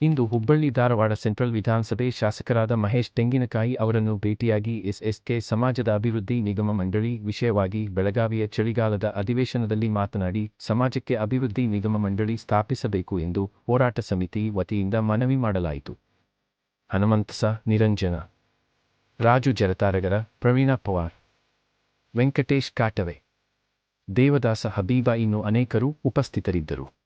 ಇಂದು Hubballi Dharwad central ವಿಧಾನಸಭೆ ಶಾಸಕರಾದ ಮಹೇಶ್ ತೆಂಗಿನಕಾಯಿ ಅವರನ್ನು ಭೇಟಿಯಾಗಿ ಎಸ್ಎಸ್ಕೆ ಸಮಾಜದ ಅಭಿವೃದ್ಧಿ ನಿಗಮ ಮಂಡಳಿ ವಿಷಯವಾಗಿ ಬೆಳಗಾವಿಯ ಚಳಿಗಾಲದ ಅಧಿವೇಶನದಲ್ಲಿ ಮಾತನಾಡಿ, ಸಮಾಜಕ್ಕೆ ಅಭಿವೃದ್ಧಿ ನಿಗಮ ಮಂಡಳಿ ಸ್ಥಾಪಿಸಬೇಕು ಎಂದು ಹೋರಾಟ ಸಮಿತಿ ವತಿಯಿಂದ ಮನವಿ ಮಾಡಲಾಯಿತು. ಹನುಮಂತಸ ನಿರಂಜನ. ರಾಜು ಜರತಾರಗರ, ಪ್ರವೀಣ ಪವಾರ್. ವೆಂಕಟೇಶ್ ಕಾಟವೆ. ದೇವದಾಸ ಹಬೀಬ ಇನ್ನು ಅನೇಕರು ಉಪಸ್ಥಿತರಿದ್ದರು.